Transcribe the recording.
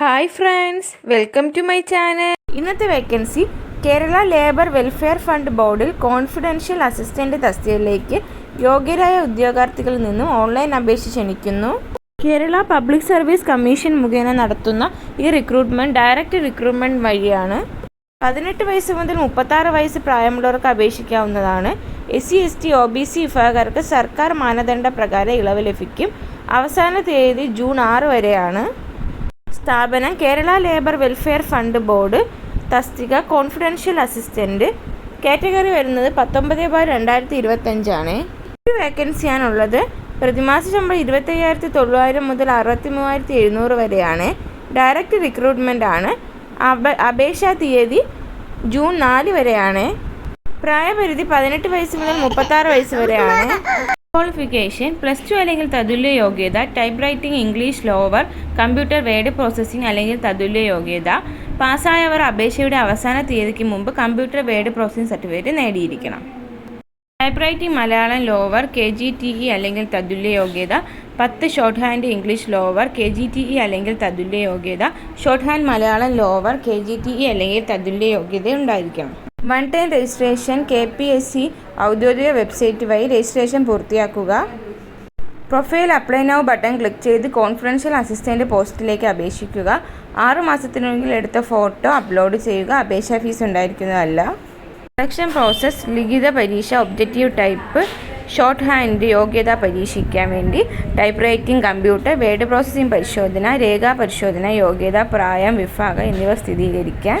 Hi friends welcome to my channel. ഇന്നത്തെ vacancy Kerala labour welfare fund ബോർഡിൽ confidential assistant തസ്തികയിലേക്ക് യോഗ്യരായ ഉദ്യോഗാർത്ഥികളിൽ നിന്നും ഓൺലൈൻ അപേക്ഷ ക്ഷണിക്കുന്നു. കേരള പബ്ലിക് സർവീസ് കമ്മീഷൻ മുഖേന നടത്തുന്ന ഈ റിക്രൂട്ട്മെന്റ് ഡയറക്റ്റ് റിക്രൂട്ട്മെന്റ് വഴിയാണ്. പതിനെട്ട് വയസ്സ് മുതൽ മുപ്പത്താറ് വയസ്സ് പ്രായമുള്ളവർക്ക് അപേക്ഷിക്കാവുന്നതാണ്. S C S T O B C വിഭാഗക്കാർക്ക് സർക്കാർ മാനദണ്ഡ പ്രകാരം ഇളവ് ലഭിക്കും. അവസാന തീയതി ജൂൺ ആറ് വരെയാണ്. സ്ഥാപനം Kerala labour welfare fund board തസ്തിക കോൺഫിഡൻഷ്യൽ അസിസ്റ്റന്റ് കാറ്റഗറി വരുന്നത് പത്തൊമ്പത് ബാർ രണ്ടായിരത്തി ഇരുപത്തഞ്ചാണ് ഒരു വേക്കൻസിയാണുള്ളത്. പ്രതിമാസ ശമ്പളം ഇരുപത്തയ്യായിരത്തി തൊള്ളായിരം മുതൽ അറുപത്തി മൂവായിരത്തി എഴുന്നൂറ് വരെയാണ്. ഡയറക്റ്റ് റിക്രൂട്ട്മെന്റ് ആണ്. അപ അപേക്ഷാ തീയതി ജൂൺ നാല് വരെയാണ്. പ്രായപരിധി പതിനെട്ട് വയസ്സ് മുതൽ മുപ്പത്താറ് വയസ്സ് വരെയാണ്. ക്വാളിഫിക്കേഷൻ പ്ലസ് ടു അല്ലെങ്കിൽ തതുല്യ യോഗ്യത typewriting English lower computer word processing അല്ലെങ്കിൽ തതുല്യ യോഗ്യത. പാസ്സായവർ അപേക്ഷയുടെ അവസാന തീയതിക്ക് മുമ്പ് computer word processing certificate നേടിയിരിക്കണം. Typewriting Malayalam lower K G T E അല്ലെങ്കിൽ തതുല്യ യോഗ്യത. പത്ത് shorthand English lower K G T E അല്ലെങ്കിൽ തതുല്യ യോഗ്യത. Shorthand Malayalam lower K G T E അല്ലെങ്കിൽ തതുല്യ യോഗ്യത ഉണ്ടായിരിക്കണം. One time registration K P S C ഔദ്യോഗിക വെബ്സൈറ്റ് വഴി രജിസ്ട്രേഷൻ പൂർത്തിയാക്കുക. Profile apply now button click ചെയ്ത് കോൺഫിഡൻഷ്യൽ അസിസ്റ്റന്റ് പോസ്റ്റിലേക്ക് അപേക്ഷിക്കുക. ആറുമാസത്തിനുള്ളിൽ എടുത്ത ഫോട്ടോ അപ്ലോഡ് ചെയ്യുക. അപേക്ഷാ ഫീസ് ഉണ്ടായിരിക്കുന്നതല്ല. സെലക്ഷൻ പ്രോസസ്സ് ലിഖിത പരീക്ഷ ഒബ്ജക്റ്റീവ് ടൈപ്പ് ഷോർട്ട് ഹാൻഡ് യോഗ്യത പരീക്ഷിക്കാൻ വേണ്ടി typewriting computer word processing പരിശോധന രേഖാ പരിശോധന യോഗ്യത പ്രായം വിഭാഗം എന്നിവ സ്ഥിരീകരിക്കാൻ.